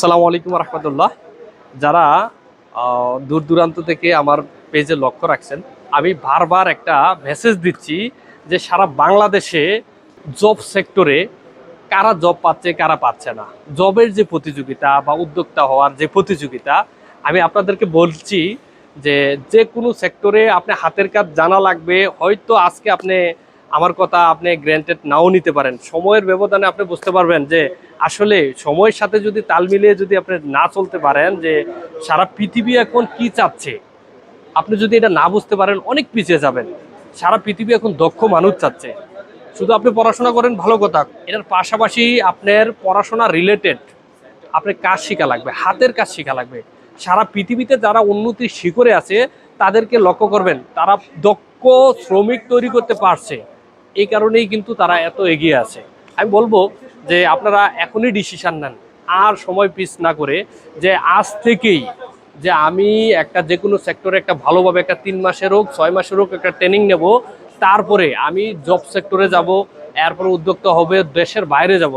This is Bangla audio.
সালামু আলাইকুম রহমতুল্লাহ। যারা দূর দূরান্ত থেকে আমার পেজে লক্ষ্য রাখছেন, আমি বারবার একটা মেসেজ দিচ্ছি যে সারা বাংলাদেশে জব সেক্টরে কারা জব পাচ্ছে, কারা পাচ্ছে না। জবের যে প্রতিযোগিতা বা উদ্যোক্তা হওয়ার যে প্রতিযোগিতা, আমি আপনাদেরকে বলছি যে যে কোনো সেক্টরে আপনি হাতের কাজ জানা লাগবে, হয়তো আজকে আপনি আমার কথা আপনি গ্র্যান্টেড নাও নিতে পারেন। সময়ের ব্যবধানে আপনি বুঝতে পারবেন যে আসলে সময়ের সাথে যদি তাল মিলিয়ে যদি আপনি না চলতে পারেন যে সারা পৃথিবী এখন কি চাচ্ছে, আপনি যদি এটা না বুঝতে পারেন, অনেক পিছিয়ে যাবেন। সারা পৃথিবী এখন দক্ষ মানুষ চাচ্ছে। শুধু আপনি পড়াশোনা করেন, ভালো কথা। এটার পাশাপাশি আপনার পড়াশোনা রিলেটেড আপনার কাজ শেখা লাগবে, হাতের কাজ শেখা লাগবে। সারা পৃথিবীতে যারা উন্নতির শিখরে আছে, তাদেরকে লক্ষ্য করবেন, তারা দক্ষ শ্রমিক তৈরি করতে পারছে। এই কারণেই কিন্তু তারা এত এগিয়ে আছে। আমি বলব যে আপনারা এখনই ডিসিশান নেন। আর সময় পিস না করে যে আজ থেকেই যে আমি একটা যে কোনো সেক্টরে একটা ভালোভাবে একটা তিন মাসের হোক, ছয় মাসের হোক একটা ট্রেনিং নেব, তারপরে আমি জব সেক্টরে যাব, এরপর উদ্যোক্তা হবে, দেশের বাইরে যাব।